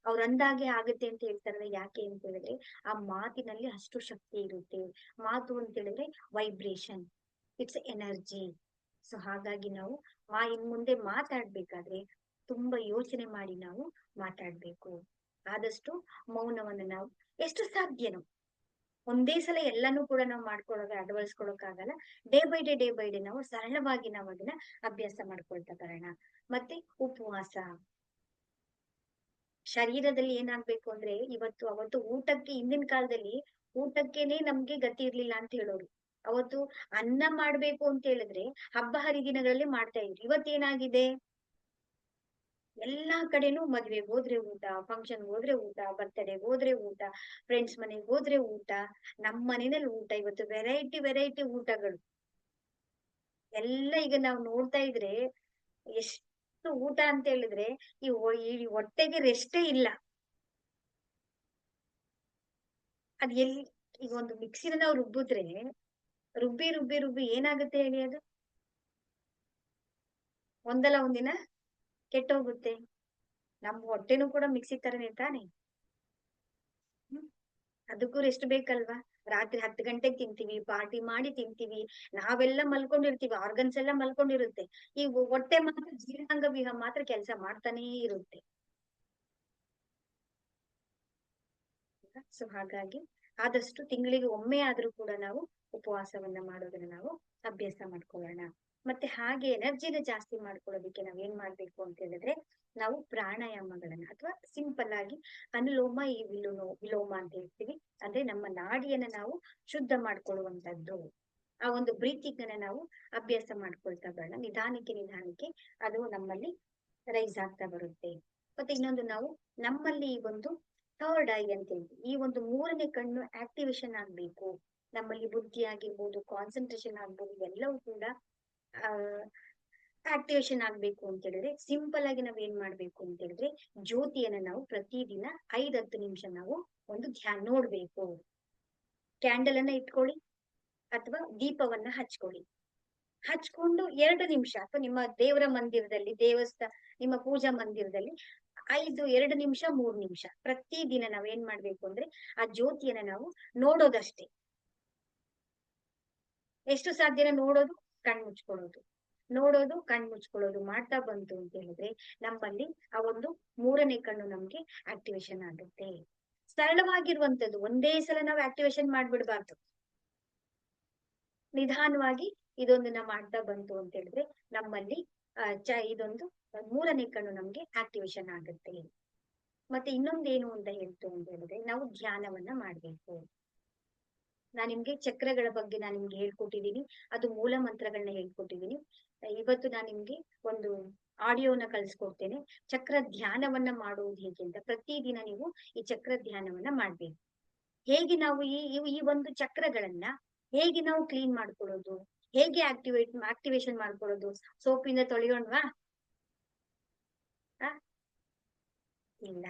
ಅವ್ರ ಅಂದಾಗೆ ಆಗುತ್ತೆ ಅಂತ ಹೇಳ್ತಾರಲ್ಲ, ಯಾಕೆ ಅಂತ ಹೇಳಿದ್ರೆ ಆ ಮಾತಿನಲ್ಲಿ ಅಷ್ಟು ಶಕ್ತಿ ಇರುತ್ತೆ. ಮಾತು ಅಂತ ಹೇಳಿದ್ರೆ ವೈಬ್ರೇಷನ್ ಇಟ್ಸ್ ಎನರ್ಜಿ ಸೊ ಹಾಗಾಗಿ ನಾವು ಮಾ, ಇನ್ ಮುಂದೆ ಮಾತಾಡ್ಬೇಕಾದ್ರೆ ತುಂಬಾ ಯೋಚನೆ ಮಾಡಿ ನಾವು ಮಾತಾಡ್ಬೇಕು. ಆದಷ್ಟು ಮೌನವನ್ನ ನಾವು, ಎಷ್ಟು ಸಾಧ್ಯನೋ ಒಂದೇ ಸಲ ಎಲ್ಲಾನು ಕೂಡ ನಾವು ಮಾಡ್ಕೊಳ್ಳೋಕೆ ಅಳವಡಿಸ್ಕೊಳಕ್ಕಾಗಲ್ಲ day by day day by day ನಾವು ಸರಳವಾಗಿ ನಾವು ಅದನ್ನ ಅಭ್ಯಾಸ ಮಾಡ್ಕೊಳ್ತಾ ಬರೋಣ. ಮತ್ತೆ ಉಪವಾಸ. ಶರೀರದಲ್ಲಿ ಏನಾಗ್ಬೇಕು ಅಂದ್ರೆ ಇವತ್ತು, ಅವತ್ತು ಊಟಕ್ಕೆ, ಹಿಂದಿನ ಕಾಲದಲ್ಲಿ ಊಟಕ್ಕೇನೆ ನಮ್ಗೆ ಗತಿ ಇರ್ಲಿಲ್ಲ ಅಂತ ಹೇಳೋರು. ಅವತ್ತು ಅನ್ನ ಮಾಡ್ಬೇಕು ಅಂತ ಹೇಳಿದ್ರೆ ಹಬ್ಬ ಹರಿದಿನಗಳಲ್ಲಿ ಮಾಡ್ತಾ ಇದ್ರು. ಇವತ್ತೇನಾಗಿದೆ? ಎಲ್ಲಾ ಕಡೆನೂ ಮದ್ವೆಗೆ ಹೋದ್ರೆ ಊಟ ಫಂಕ್ಷನ್ ಹೋದ್ರೆ ಊಟ ಬರ್ತ್ಡೇ ಹೋದ್ರೆ ಊಟ ಫ್ರೆಂಡ್ಸ್ ಮನೆಗೆ ಹೋದ್ರೆ ಊಟ ನಮ್ಮ ಮನೆಯಲ್ಲಿ ಊಟ. ಇವತ್ತು ವೆರೈಟಿ ವೆರೈಟಿ ಊಟಗಳು. ಎಲ್ಲ ಈಗ ನಾವು ನೋಡ್ತಾ ಇದ್ರೆ ಎಷ್ಟು ಊಟ ಅಂತ ಹೇಳಿದ್ರೆ ಈ ಹೊಟ್ಟೆಗೆ ರೆಸ್ಟೇ ಇಲ್ಲ. ಅದ್ ಎಲ್ಲಿ ಈಗ ಒಂದು ಮಿಕ್ಸಿನ ನಾವು ರುಬ್ಬಿದ್ರೆ ರುಬ್ಬಿ ರುಬ್ಬಿ ರುಬ್ಬಿ ಏನಾಗುತ್ತೆ ಹೇಳಿ ಅದು? ಒಂದಲ್ಲ ಒಂದಿನ? ಕೆಟ್ಟೋಗುತ್ತೆ. ನಮ್ಮ ಹೊಟ್ಟೆನೂ ಕೂಡ ಮಿಕ್ಸಿ ತರನೇ ತಾನೆ. ಅದಕ್ಕೂ ರೆಸ್ಟ್ ಬೇಕಲ್ವಾ? ರಾತ್ರಿ ಹತ್ತು ಗಂಟೆಗೆ ತಿಂತೀವಿ, ಪಾರ್ಟಿ ಮಾಡಿ ತಿಂತೀವಿ. ನಾವೆಲ್ಲ ಮಲ್ಕೊಂಡಿರ್ತೀವಿ ಆರ್ಗನ್ಸ್ ಎಲ್ಲ ಮಲ್ಕೊಂಡಿರುತ್ತೆ. ಈ ಹೊಟ್ಟೆ ಮಾತ್ರ ಜೀರ್ಣಾಂಗ ವಿಹ ಮಾತ್ರ ಕೆಲಸ ಮಾಡ್ತಾನೇ ಇರುತ್ತೆ. ಸೊ ಹಾಗಾಗಿ ಆದಷ್ಟು ತಿಂಗಳಿಗೆ ಒಮ್ಮೆ ಆದ್ರೂ ಕೂಡ ನಾವು ಉಪವಾಸವನ್ನ ಮಾಡೋದನ್ನ ನಾವು ಅಭ್ಯಾಸ ಮಾಡ್ಕೊಳ್ಳೋಣ. ಮತ್ತೆ ಹಾಗೆ ಎನರ್ಜಿನ ಜಾಸ್ತಿ ಮಾಡ್ಕೊಳ್ಳೋದಿಕ್ಕೆ ನಾವ್ ಏನ್ ಮಾಡ್ಬೇಕು ಅಂತ ಹೇಳಿದ್ರೆ ನಾವು ಪ್ರಾಣಾಯಾಮಗಳನ್ನ ಅಥವಾ ಸಿಂಪಲ್ ಆಗಿ ಅನುಲೋಮ ಈ ವಿಲೋಮ ವಿಲೋಮ ಅಂತ ಹೇಳ್ತೀವಿ. ಅಂದ್ರೆ ನಮ್ಮ ನಾಡಿಯನ್ನ ನಾವು ಶುದ್ಧ ಮಾಡ್ಕೊಳ್ಳುವಂತದ್ದು ಆ ಒಂದು ಬ್ರೀತಿಂಗ್ ನಾವು ಅಭ್ಯಾಸ ಮಾಡ್ಕೊಳ್ತಾ ಬರೋಣ. ನಿಧಾನಕ್ಕೆ ನಿಧಾನಕ್ಕೆ ಅದು ನಮ್ಮಲ್ಲಿ ರೈಸ್ ಆಗ್ತಾ ಬರುತ್ತೆ. ಮತ್ತೆ ಇನ್ನೊಂದು ನಾವು ನಮ್ಮಲ್ಲಿ ಈ ಒಂದು ಥರ್ಡ್ ಐ ಅಂತ ಹೇಳ್ತೀವಿ. ಈ ಒಂದು ಮೂರನೇ ಕಣ್ಣು ಆಕ್ಟಿವೇಶನ್ ಆಗ್ಬೇಕು. ನಮ್ಮಲ್ಲಿ ಬುದ್ಧಿ ಆಗಿರ್ಬೋದು ಕಾನ್ಸಂಟ್ರೇಷನ್ ಆಗ್ಬೋದು, ಎಲ್ಲವೂ ಕೂಡ ಆಕ್ಟಿವೇಶನ್ ಆಗ್ಬೇಕು ಅಂತ ಹೇಳಿದ್ರೆ ಸಿಂಪಲ್ ಆಗಿ ನಾವ್ ಏನ್ ಮಾಡ್ಬೇಕು ಅಂತ ಹೇಳಿದ್ರೆ, ಜ್ಯೋತಿಯನ್ನ ನಾವು ಪ್ರತಿದಿನ ಐದ್ ಹತ್ತು ನಿಮಿಷ ನಾವು ಒಂದು ಧ್ಯಾನ ನೋಡ್ಬೇಕು. ಕ್ಯಾಂಡಲ್ ಅನ್ನ ಇಟ್ಕೊಳ್ಳಿ ಅಥವಾ ದೀಪವನ್ನ ಹಚ್ಕೊಳ್ಳಿ. ಹಚ್ಕೊಂಡು ಎರಡು ನಿಮಿಷ, ಅಥವಾ ನಿಮ್ಮ ದೇವರ ಮಂದಿರದಲ್ಲಿ ದೇವಸ್ಥಾನ ನಿಮ್ಮ ಪೂಜಾ ಮಂದಿರದಲ್ಲಿ ಐದು, ಎರಡು ನಿಮಿಷ, ಮೂರ್ ನಿಮಿಷ ಪ್ರತಿದಿನ ನಾವ್ ಏನ್ ಮಾಡ್ಬೇಕು ಅಂದ್ರೆ, ಆ ಜ್ಯೋತಿಯನ್ನ ನಾವು ನೋಡೋದಷ್ಟೇ. ಎಷ್ಟು ಸಾಧ್ಯನ ನೋಡೋದು? ಕಣ್ ಮುಚ್ಕೊಳ್ಳೋದು. ನೋಡೋದು ಕಣ್ ಮುಚ್ಕೊಳ್ಳೋದು ಮಾಡ್ತಾ ಬಂತು ಅಂತ ಹೇಳಿದ್ರೆ ನಮ್ಮಲ್ಲಿ ಆ ಒಂದು ಮೂರನೇ ಕಣ್ಣು ನಮ್ಗೆ ಆಕ್ಟಿವೇಶನ್ ಆಗುತ್ತೆ. ಸರಳವಾಗಿರುವಂತದ್ದು ಒಂದೇ ಸಲ ನಾವು ಆಕ್ಟಿವೇಶನ್ ಮಾಡ್ಬಿಡ್ಬಾರ್ದು. ನಿಧಾನವಾಗಿ ಇದೊಂದನ್ನ ಮಾಡ್ತಾ ಬಂತು ಅಂತ ಹೇಳಿದ್ರೆ ನಮ್ಮಲ್ಲಿ ಚ, ಇದೊಂದು ಮೂರನೇ ಕಣ್ಣು ನಮ್ಗೆ ಆಕ್ಟಿವೇಶನ್ ಆಗುತ್ತೆ. ಮತ್ತೆ ಇನ್ನೊಂದೇನು ಅಂತ ಹೇಳ್ತು ಅಂತ ಹೇಳಿದ್ರೆ ನಾವು ಧ್ಯಾನವನ್ನ ಮಾಡ್ಬೇಕು. ನಾನ್ ನಿಮ್ಗೆ ಚಕ್ರಗಳ ಬಗ್ಗೆ ನಾನು ನಿಮ್ಗೆ ಹೇಳ್ಕೊಟ್ಟಿದ್ದೀನಿ ಅದು ಮೂಲ ಮಂತ್ರಗಳನ್ನ ಹೇಳ್ಕೊಟ್ಟಿದ್ದೀನಿ ಇವತ್ತು ನಾನು ನಿಮ್ಗೆ ಒಂದು ಆಡಿಯೋನ ಕಳ್ಸಿಕೊಡ್ತೇನೆ. ಚಕ್ರ ಧ್ಯಾನವನ್ನ ಮಾಡುವುದು ಹೇಗೆ ಅಂತ. ಪ್ರತಿದಿನ ನೀವು ಈ ಚಕ್ರ ಧ್ಯಾನವನ್ನ ಮಾಡ್ಬೇಕು. ಹೇಗೆ ನಾವು ಈ, ಈ- ಒಂದು ಚಕ್ರಗಳನ್ನ ಹೇಗೆ ನಾವು ಕ್ಲೀನ್ ಮಾಡ್ಕೊಳ್ಳೋದು? ಹೇಗೆ ಆಕ್ಟಿವೇಟ್ ಆಕ್ಟಿವೇಶನ್ ಮಾಡ್ಕೊಳ್ಳೋದು? ಸೋಪಿಂದ ತೊಳೆಯೋಣ್ವಾ? ಇಲ್ಲ.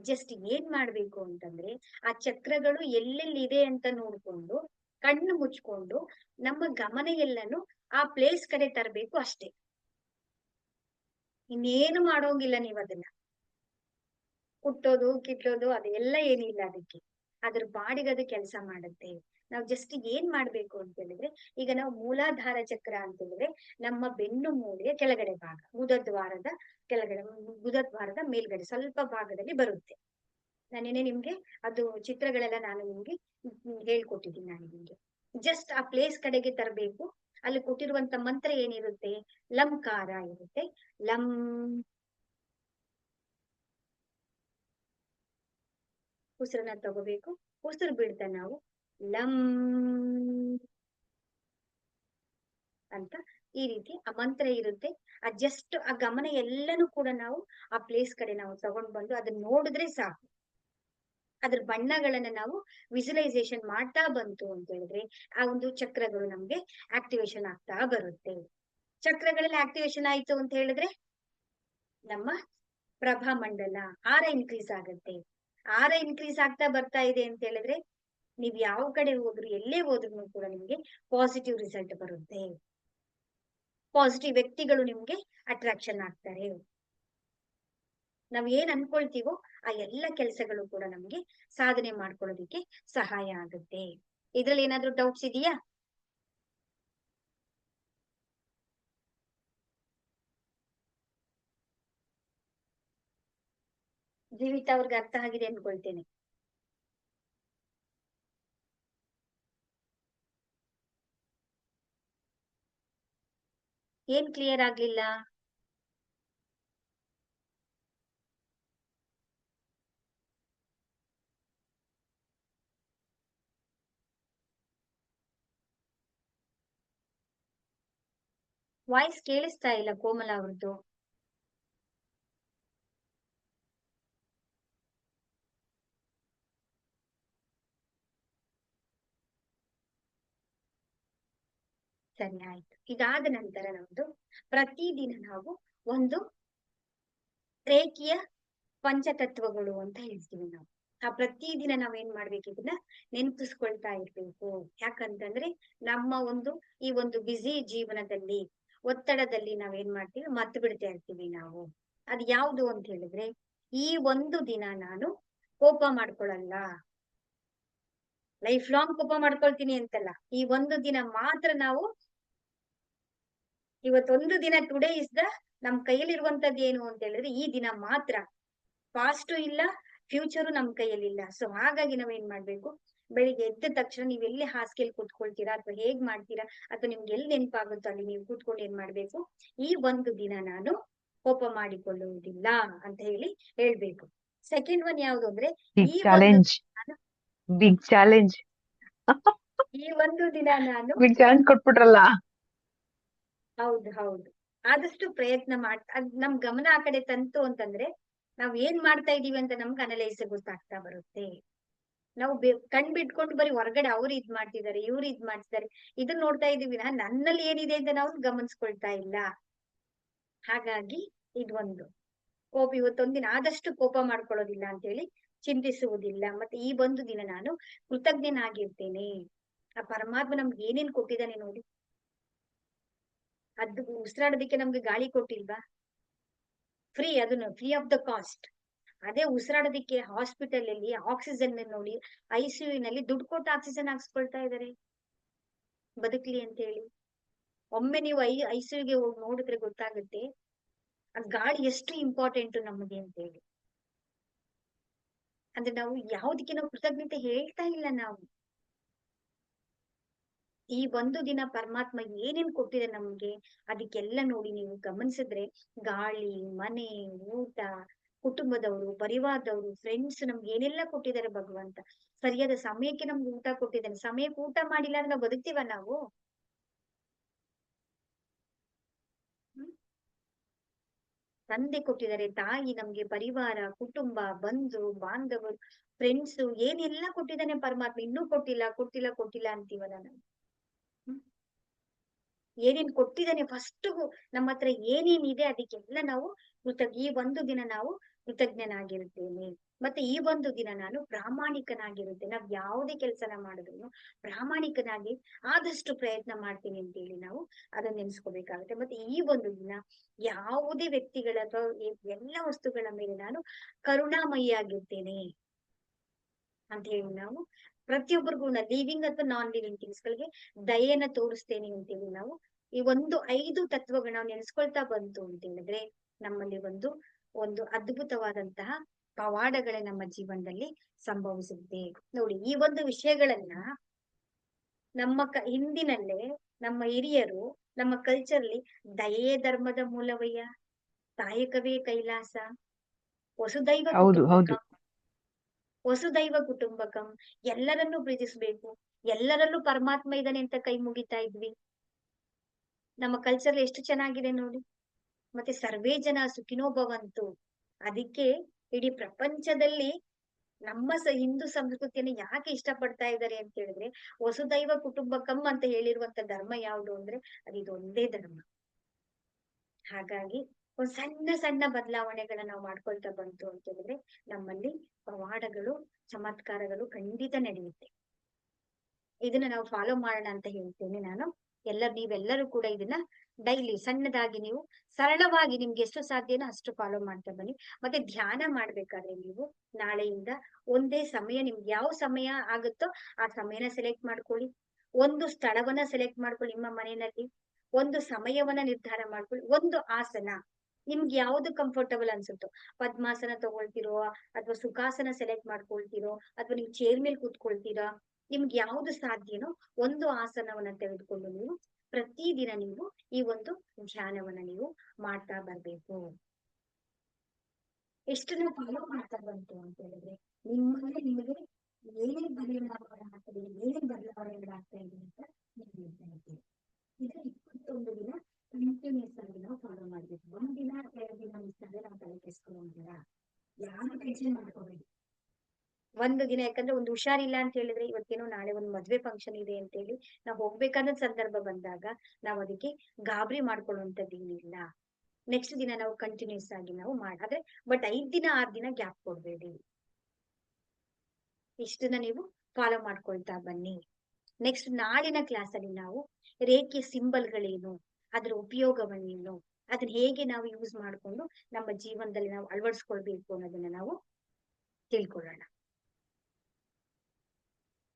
ಜಸ್ಟ್ ಏನ್ ಮಾಡ್ಬೇಕು ಅಂತಂದ್ರೆ ಆ ಚಕ್ರಗಳು ಎಲ್ಲೆಲ್ಲಿ ಇದೆ ಅಂತ ನೋಡ್ಕೊಂಡು, ಕಣ್ಣು ಮುಚ್ಕೊಂಡು ನಮ್ಮ ಗಮನ ಎಲ್ಲಾನು ಆ ಪ್ಲೇಸ್ ಕಡೆ ತರಬೇಕು ಅಷ್ಟೇ. ಇನ್ನೇನು ಮಾಡೋಂಗಿಲ್ಲ ನೀವ್ ಅದನ್ನ. ಕುಟ್ಟೋದು ಕಿಟ್ಟೋದು ಅದೆಲ್ಲ ಏನಿಲ್ಲ ಅದಕ್ಕೆ. ಅದ್ರ ಬಾಡಿಗೆ ಅದು ಕೆಲಸ ಮಾಡುತ್ತೆ. ನಾವು ಜಸ್ಟ್ ಏನ್ ಮಾಡ್ಬೇಕು ಅಂತ ಹೇಳಿದ್ರೆ, ಈಗ ನಾವು ಮೂಲಾಧಾರ ಚಕ್ರ ಅಂತ ಹೇಳಿದ್ರೆ, ನಮ್ಮ ಬೆನ್ನು ಮೂಳೆಯ ಕೆಳಗಡೆ ಭಾಗ ಮುದದ್ವಾರದ ಕೆಳಗಡೆ ಗುದದ್ವಾರದ ಮೇಲ್ಗಡೆ, ಸ್ವಲ್ಪ ಭಾಗದಲ್ಲಿ ಬರುತ್ತೆ. ನಾನೇನೆ ನಿಮ್ಗೆ ಅದು ಚಿತ್ರಗಳೆಲ್ಲ ನಾನು ನಿಮ್ಗೆ ಹೇಳ್ಕೊಟ್ಟಿದ್ದೀನಿ ನಾನು ನಿಮ್ಗೆ ಜಸ್ಟ್ ಆ ಪ್ಲೇಸ್ ಕಡೆಗೆ ತರಬೇಕು. ಅಲ್ಲಿ ಕೊಟ್ಟಿರುವಂತ ಮಂತ್ರ ಏನಿರುತ್ತೆ? ಲಂಕಾರ ಇರುತ್ತೆ. ಲಂ ಉಸಿರನ್ನ ತಗೋಬೇಕು. ಉಸಿರು ಬಿಡ್ತಾ ನಾವು ಲಂ ಅಂತ ಈ ರೀತಿ ಆ ಮಂತ್ರ ಇರುತ್ತೆ. ಆ ಜಸ್ಟ್ ಆ ಗಮನ ಎಲ್ಲನೂ ಕೂಡ ನಾವು ಆ ಪ್ಲೇಸ್ ಕಡೆ ನಾವು ತಗೊಂಡ್ ಬಂದು ಅದನ್ನ ನೋಡಿದ್ರೆ ಸಾಕು. ಅದ್ರ ಬಣ್ಣಗಳನ್ನ ನಾವು ವಿಜುಲೈಸೇಷನ್ ಮಾಡ್ತಾ ಬಂತು ಅಂತ ಹೇಳಿದ್ರೆ ಆ ಒಂದು ಚಕ್ರಗಳು ನಮ್ಗೆ ಆಕ್ಟಿವೇಶನ್ ಆಗ್ತಾ ಬರುತ್ತೆ. ಚಕ್ರಗಳಲ್ಲಿ ಆಕ್ಟಿವೇಶನ್ ಆಯ್ತು ಅಂತ ಹೇಳಿದ್ರೆ ನಮ್ಮ ಪ್ರಭಾ ಮಂಡಲ ಆರ ಇನ್ಕ್ರೀಸ್ ಆಗುತ್ತೆ. ಆರ ಇನ್ಕ್ರೀಸ್ ಆಗ್ತಾ ಬರ್ತಾ ಇದೆ ಅಂತ ಹೇಳಿದ್ರೆ ನೀವ್ ಯಾವ ಕಡೆ ಹೋದ್ರು, ಎಲ್ಲೇ ಹೋದ್ರು ಕೂಡ ನಿಮ್ಗೆ ಪಾಸಿಟಿವ್ ರಿಸಲ್ಟ್ ಬರುತ್ತೆ. ಪಾಸಿಟಿವ್ ವ್ಯಕ್ತಿಗಳು ನಿಮ್ಗೆ ಅಟ್ರಾಕ್ಷನ್ ಆಗ್ತಾರೆ. ನಾವ್ ಏನ್ ಅನ್ಕೊಳ್ತೀವೋ, ಆ ಎಲ್ಲ ಕೆಲಸಗಳು ಕೂಡ ನಮ್ಗೆ ಸಾಧನೆ ಮಾಡ್ಕೊಳ್ಳೋದಿಕ್ಕೆ ಸಹಾಯ ಆಗುತ್ತೆ. ಇದ್ರಲ್ಲಿ ಏನಾದ್ರೂ ಡೌಟ್ಸ್ ಇದೆಯಾ? ಜೀವಿತ ಅವ್ರಿಗೆ ಅರ್ಥ ಆಗಿದೆ ಅನ್ಕೊಳ್ತೇನೆ. ಏನ್ ಕ್ಲಿಯರ್ ಆಗ್ಲಿಲ್ಲ? ವಾಯ್ಸ್ ಕೇಳಿಸ್ತಾ ಇಲ್ಲ ಕೋಮಲ ಅವ್ರದ್ದು. ಸರಿ ಆಯ್ತು ಇದಾದ ನಂತರ ನಮ್ದು ಪ್ರತಿದಿನ ನಾವು ಒಂದು ರೇಖೀಯ ಪಂಚತತ್ವಗಳು ಅಂತ ಹೇಳ್ತೀವಿ ನಾವು. ಆ ಪ್ರತಿದಿನ ಏನ್ ಮಾಡ್ಬೇಕು ಇದನ್ನ ನೆನಪಿಸ್ಕೊಳ್ತಾ ಇರ್ಬೇಕು. ಯಾಕಂತಂದ್ರೆ ನಮ್ಮ ಒಂದು ಈ ಒಂದು ಬ್ಯುಸಿ ಜೀವನದಲ್ಲಿ, ಒತ್ತಡದಲ್ಲಿ ನಾವ್ ಏನ್ ಮಾಡ್ತೀವಿ? ಮತ್ ಬಿಡ್ತಾ ಇರ್ತೀವಿ ನಾವು. ಅದ್ ಯಾವ್ದು ಅಂತ ಹೇಳಿದ್ರೆ ಈ ಒಂದು ದಿನ ನಾನು ಕೋಪ ಮಾಡ್ಕೊಳಲ್ಲ. ಲೈಫ್ ಲಾಂಗ್ ಕೋಪ ಮಾಡ್ಕೊಳ್ತೀನಿ ಅಂತಲ್ಲ. ಈ ಒಂದು ದಿನ ಮಾತ್ರ ನಾವು ಇವತ್ತೊಂದು ದಿನ ಟುಡೇ ಇಸ್ ದ ನಮ್ ಕೈಯಲ್ಲಿರುವಂತದ್ದು ಏನು ಅಂತ ಹೇಳಿದ್ರೆ ಈ ದಿನ ಮಾತ್ರ. ಪಾಸ್ಟು ಇಲ್ಲ ಫ್ಯೂಚರು ನಮ್ ಕೈಯಲ್ಲಿಲ್ಲ ಸೊ ಹಾಗಾಗಿ ನಾವ್ ಏನ್ ಮಾಡ್ಬೇಕು? ಬೆಳಿಗ್ಗೆ ಎದ್ದ ತಕ್ಷಣ ನೀವ್ ಎಲ್ಲಿ ಹಾಸಿಗೆಯಲ್ಲಿ ಕೂತ್ಕೊಳ್ತೀರಾ ಅಥವಾ ಹೇಗ್ ಮಾಡ್ತೀರಾ ಅಥವಾ ನಿಮ್ಗೆ ಎಲ್ಲಿ ನೆನಪಾಗುತ್ತೋ ಅಲ್ಲಿ ನೀವು ಕೂತ್ಕೊಂಡು ಏನ್ ಮಾಡ್ಬೇಕು? ಈ ಒಂದು ದಿನ ನಾನು ಕೋಪ ಮಾಡಿಕೊಳ್ಳುವುದಿಲ್ಲ ಅಂತ ಹೇಳಿ ಹೇಳ್ಬೇಕು. ಸೆಕೆಂಡ್ ಒನ್ ಯಾವ್ದು ಅಂದ್ರೆ ಈ ಒಂದು ಚಾಲೆಂಜ್ ಬಿಗ್ ಚಾಲೆಂಜ್ ಈ ಒಂದು ದಿನ ನಾನು ಬಿಗ್ ಚಾಲೆಂಜ್ ಕೊಟ್ಬಿಟ್ರಲ್ಲ? ಹೌದು ಹೌದು. ಆದಷ್ಟು ಪ್ರಯತ್ನ ಮಾಡ್, ಅದ್ ನಮ್ ಗಮನ ಆ ಕಡೆ ತಂತು ಅಂತಂದ್ರೆ ನಾವ್ ಏನ್ ಮಾಡ್ತಾ ಇದೀವಿ ಅಂತ ನಮ್ಗ್ ಅನಲೈಸ್ ಗೊತ್ತಾಗ್ತಾ ಬರುತ್ತೆ. ನಾವು ಕಣ್ ಬಿಟ್ಕೊಂಡು ಬರೀ ಹೊರಗಡೆ ಅವ್ರು ಇದ್ ಮಾಡ್ತಿದ್ದಾರೆ ಇವ್ರು ಇದ್ ಮಾಡ್ತಿದ್ದಾರೆ ಇದನ್ನ ನೋಡ್ತಾ ಇದೀವಿ ನಾ, ನನ್ನಲ್ಲಿ ಏನಿದೆ ಅಂತ ನಾವು ಗಮನಿಸ್ಕೊಳ್ತಾ ಇಲ್ಲ. ಹಾಗಾಗಿ ಇದೊಂದು ಕೋಪ ಇವತ್ತೊಂದಿನ ಆದಷ್ಟು ಕೋಪ ಮಾಡ್ಕೊಳ್ಳೋದಿಲ್ಲ ಅಂತ ಹೇಳಿ ಚಿಂತಿಸುವುದಿಲ್ಲ. ಮತ್ತೆ ಈ ಒಂದು ದಿನ ನಾನು ಕೃತಜ್ಞನಾಗಿರ್ತೇನೆ. ಆ ಪರಮಾತ್ಮ ನಮ್ಗೆ ಏನೇನ್ ಕೊಟ್ಟಿದ್ದಾನೆ ನೋಡಿ. ಅದು ಉಸಿರಾಡೋದಕ್ಕೆ ನಮ್ಗೆ ಗಾಳಿ ಕೊಟ್ಟಿಲ್ವಾ? ಫ್ರೀ ಅದನ್ನು ಫ್ರೀ ಆಫ್ ದ ಕಾಸ್ಟ್ ಅದೇ ಉಸಿರಾಡೋದಕ್ಕೆ ಹಾಸ್ಪಿಟಲ್ ಅಲ್ಲಿ ಆಕ್ಸಿಜನ್ ನೋಡಿ ಐಸಿಯು ನಲ್ಲಿ ದುಡ್ಡು ಕೊಟ್ಟು ಆಕ್ಸಿಜನ್ ಹಾಕ್ಸ್ಕೊಳ್ತಾ ಇದಾರೆ. ಬದುಕ್ಲಿ ಅಂತ ಹೇಳಿ ಒಮ್ಮೆ ನೀವು ಐ ಐಸಿಯುಗೆ ಹೋಗಿ ನೋಡಿದ್ರೆ ಗೊತ್ತಾಗುತ್ತೆ, ಆ ಗಾಳಿ ಎಷ್ಟು ಇಂಪಾರ್ಟೆಂಟ್ ನಮಗೆ ಅಂತ ಹೇಳಿ ಅಂದ್ರೆ ನಾವು ಯಾವ್ದಕ್ಕೆ ನಾವು ಕೃತಜ್ಞತೆ ಹೇಳ್ತಾ ಇಲ್ಲ ನಾವು. ಈ ಒಂದು ದಿನ ಪರಮಾತ್ಮ ಏನೇನ್ ಕೊಟ್ಟಿದೆ ನಮ್ಗೆ, ಅದಕ್ಕೆಲ್ಲ ನೋಡಿ ನೀವು ಗಮನಿಸಿದ್ರೆ ಗಾಳಿ, ಮನೆ, ಊಟ, ಕುಟುಂಬದವರು, ಪರಿವಾರದವರು ಫ್ರೆಂಡ್ಸ್ ನಮ್ಗೆ ಏನೆಲ್ಲ ಕೊಟ್ಟಿದ್ದಾರೆ ಭಗವಂತ. ಸರಿಯಾದ ಸಮಯಕ್ಕೆ ನಮ್ಗೆ ಊಟ ಕೊಟ್ಟಿದ್ದಾನೆ. ಸಮಯಕ್ಕೆ ಊಟ ಮಾಡಿಲ್ಲ ಅಂದ್ರೆ ಬದುಕ್ತೀವ ನಾವು? ತಂದೆ ಕೊಟ್ಟಿದ್ದಾರೆ, ತಾಯಿ ನಮ್ಗೆ, ಪರಿವಾರ, ಕುಟುಂಬ, ಬಂಧು, ಬಾಂಧವರು ಫ್ರೆಂಡ್ಸ್ ಏನೆಲ್ಲ ಕೊಟ್ಟಿದ್ದಾನೆ ಪರಮಾತ್ಮ. ಇನ್ನೂ ಕೊಟ್ಟಿಲ್ಲ ಕೊಟ್ಟಿಲ್ಲ ಕೊಟ್ಟಿಲ್ಲ ಅಂತೀವಲ್ಲ ನಾವು? ಏನೇನ್ ಕೊಟ್ಟಿದ್ದಾನೆ ಫಸ್ಟ್ ನಮ್ಮ ಹತ್ರ ಏನೇನಿದೆ ಅದಕ್ಕೆಲ್ಲ ನಾವು ಕೃತಜ್ಞ, ಈ ಒಂದು ದಿನ ನಾವು ಕೃತಜ್ಞನಾಗಿರುತ್ತೇನೆ. ಮತ್ತೆ ಈ ಒಂದು ದಿನ ನಾನು ಪ್ರಾಮಾಣಿಕನಾಗಿರುತ್ತೆ. ನಾವ್ ಯಾವುದೇ ಕೆಲಸನ ಮಾಡಿದ್ರು ಪ್ರಾಮಾಣಿಕನಾಗಿ ಆದಷ್ಟು ಪ್ರಯತ್ನ ಮಾಡ್ತೀನಿ ಅಂತ ಹೇಳಿ ನಾವು ಅದನ್ನ ನೆನ್ಸ್ಕೋಬೇಕಾಗುತ್ತೆ. ಮತ್ತೆ ಈ ಒಂದು ದಿನ ಯಾವುದೇ ವ್ಯಕ್ತಿಗಳ ಅಥವಾ ಎಲ್ಲ ವಸ್ತುಗಳ ಮೇಲೆ ನಾನು ಕರುಣಾಮಯಿಯಾಗಿರ್ತೇನೆ ಅಂತ ಹೇಳಿ ನಾವು ಪ್ರತಿಯೊಬ್ಬರಿಗೂ ಲಿವಿಂಗ್ ಅಥವಾ ನಾನ್ ಲಿವಿಂಗ್ ಥಿಂಗ್ಸ್ ಗಳಿಗೆ ದಯೆಯನ್ನ ತೋರಿಸ್ತೇನೆ ಅಂತೇಳಿ ನಾವು ಈ ಒಂದು ಐದು ತತ್ವಗಳು ನಾವು ನೆನೆಸ್ಕೊಳ್ತಾ ಬಂತು ಅಂತ ಹೇಳಿದ್ರೆ ನಮ್ಮಲ್ಲಿ ಒಂದು ಒಂದು ಅದ್ಭುತವಾದಂತಹ ಪವಾಡಗಳೇ ನಮ್ಮ ಜೀವನದಲ್ಲಿ ಸಂಭವಿಸುತ್ತೆ. ನೋಡಿ ಈ ಒಂದು ವಿಷಯಗಳನ್ನ ನಮ್ಮ ಕ ಹಿಂದಿನಲ್ಲೇ ನಮ್ಮ ಹಿರಿಯರು ನಮ್ಮ ಕಲ್ಚರ್ಲಿ ದಯೆಯೇ ಧರ್ಮದ ಮೂಲವಯ್ಯ ತಾಯಕವೇ ಕೈಲಾಸ ವಸುದೈವ ವಸುದೈವ ಕುಟುಂಬಕಂ, ಎಲ್ಲರನ್ನು ಪ್ರೀತಿಸ್ಬೇಕು, ಎಲ್ಲರಲ್ಲೂ ಪರಮಾತ್ಮ ಇದ್ದಾನೆ ಅಂತ ಕೈ ಮುಗಿತಾ ಇದ್ವಿ. ನಮ್ಮ ಕಲ್ಚರ್ ಎಷ್ಟು ಚೆನ್ನಾಗಿದೆ ನೋಡಿ. ಮತ್ತೆ ಸರ್ವೇ ಜನ ಸುಖಿನೋ ಭವಂತು. ಅದಕ್ಕೆ ಇಡೀ ಪ್ರಪಂಚದಲ್ಲಿ ನಮ್ಮ ಹಿಂದೂ ಸಂಸ್ಕೃತಿಯನ್ನು ಯಾಕೆ ಇಷ್ಟಪಡ್ತಾ ಇದ್ದಾರೆ ಅಂತ ಹೇಳಿದ್ರೆ, ವಸುದೈವ ಕುಟುಂಬಕಂ ಅಂತ ಹೇಳಿರುವಂತ ಧರ್ಮ ಯಾವುದು ಅಂದ್ರೆ, ಅದಿದೊಂದೇ ಧರ್ಮ. ಹಾಗಾಗಿ ಒಂದ್ ಸಣ್ಣ ಸಣ್ಣ ಬದಲಾವಣೆಗಳನ್ನ ನಾವು ಮಾಡ್ಕೊಳ್ತಾ ಬಂತು ಅಂತ ಹೇಳಿದ್ರೆ ನಮ್ಮಲ್ಲಿ ಪವಾಡಗಳು ಚಮತ್ಕಾರಗಳು ಖಂಡಿತ ನಡೆಯುತ್ತೆ. ಇದನ್ನ ನಾವು ಫಾಲೋ ಮಾಡೋಣ ಅಂತ ಹೇಳ್ತೇನೆ ನಾನು. ಎಲ್ಲ ನೀವೆಲ್ಲರೂ ಕೂಡ ಇದನ್ನ ಡೈಲಿ ಸಣ್ಣದಾಗಿ ನೀವು, ಸರಳವಾಗಿ ನಿಮ್ಗೆ ಎಷ್ಟು ಸಾಧ್ಯನೋ ಅಷ್ಟು ಫಾಲೋ ಮಾಡ್ತಾ ಬನ್ನಿ. ಮತ್ತೆ ಧ್ಯಾನ ಮಾಡ್ಬೇಕಾದ್ರೆ ನೀವು ನಾಳೆಯಿಂದ ಒಂದೇ ಸಮಯ ನಿಮ್ಗೆ ಯಾವ ಸಮಯ ಆಗುತ್ತೋ ಆ ಸಮಯನ ಸೆಲೆಕ್ಟ್ ಮಾಡ್ಕೊಳ್ಳಿ. ಒಂದು ಸ್ಥಳವನ್ನ ಸೆಲೆಕ್ಟ್ ಮಾಡ್ಕೊಳ್ಳಿ ನಿಮ್ಮ ಮನೆಯಲ್ಲಿ. ಒಂದು ಸಮಯವನ್ನ ನಿರ್ಧಾರ ಮಾಡ್ಕೊಳ್ಳಿ. ಒಂದು ಆಸನ. ನಿಮ್ಗೆ ಯಾವ್ದು ಕಂಫರ್ಟಬಲ್ ಅನ್ಸುತ್ತೋ, ಪದ್ಮಾಸನ ತಗೊಳ್ತಿರೋ, ಅಥವಾ ಸುಖಾಸನ ಸೆಲೆಕ್ಟ್ ಮಾಡ್ಕೊಳ್ತಿರೋ, ಅಥವಾ ನೀವು ಚೇರ್ ಮೇಲೆ ಕೂತ್ಕೊಳ್ತೀರಾ, ನಿಮ್ಗೆ ಯಾವ್ದು ಸಾಧ್ಯನೋ ಒಂದು ಆಸನವನ್ನ ತೆಗೆದುಕೊಂಡು ನೀವು ಪ್ರತಿದಿನ ನೀವು ಈ ಒಂದು ಧ್ಯಾನವನ್ನ ನೀವು ಮಾಡ್ತಾ ಬರ್ಬೇಕು. ಎಷ್ಟು ನಾವು ಫಾಲೋ ಮಾಡ್ತಾ ಬಂತು ಅಂತ ಹೇಳಿದ್ರೆ, ನಿಮ್ಮಲ್ಲಿ ನಿಮಗೆ ಏನೇನ್ ಬದಲಾವಣೆಗಳಾಗ್ತದೆ ಏನೇನ್ ಬದಲಾವಣೆಗಳಾಗ್ತಾ ಇದೆ ಅಂತ ನೀವು ಇದು ಇಪ್ಪತ್ತೊಂದು ದಿನ ಫಾಲೋ ಮಾಡ್ಬೇಕು. ಒಂದ್ ದಿನ ಎರಡು ದಿನ ನಾವು ಯಾರು ಟೆನ್ಷನ್ ಒಂದು ದಿನ ಯಾಕಂದ್ರೆ ಒಂದು ಹುಷಾರಿಲ್ಲ ಅಂತ ಹೇಳಿದ್ರೆ ಇವತ್ತೇನೋ ನಾಳೆ ಒಂದು ಮದ್ವೆ ಫಂಕ್ಷನ್ ಇದೆ ಅಂತ ಹೇಳಿ ನಾವು ಹೋಗ್ಬೇಕಾದ ಸಂದರ್ಭ ಬಂದಾಗ ನಾವು ಅದಕ್ಕೆ ಗಾಬರಿ ಮಾಡ್ಕೊಳ್ಳುವಂತದ್ದು ಏನಿಲ್ಲ. ನೆಕ್ಸ್ಟ್ ದಿನ ನಾವು ಕಂಟಿನ್ಯೂಸ್ ಆಗಿ ನಾವು ಮಾಡಾದ್ರೆ ಬಟ್ ಐದ್ ದಿನ, ಆರ್ ದಿನ ಗ್ಯಾಪ್ ಕೊಡ್ಬೇಡಿ. ಇಷ್ಟನ್ನ ನೀವು ಫಾಲೋ ಮಾಡ್ಕೊಳ್ತಾ ಬನ್ನಿ. ನೆಕ್ಸ್ಟ್ ನಾಳಿನ ಕ್ಲಾಸ್ ಅಲ್ಲಿ ನಾವು ರೇಖೆ ಸಿಂಬಲ್ಗಳೇನು ಅದರ ಉಪಯೋಗವನ್ನೇನು ಅದನ್ನ ಹೇಗೆ ನಾವು ಯೂಸ್ ಮಾಡ್ಕೊಂಡು ನಮ್ಮ ಜೀವನದಲ್ಲಿ ನಾವು ಅಳವಡಿಸ್ಕೊಳ್ಬೇಕು ಅನ್ನೋದನ್ನ ನಾವು ತಿಳ್ಕೊಳ್ಳೋಣ.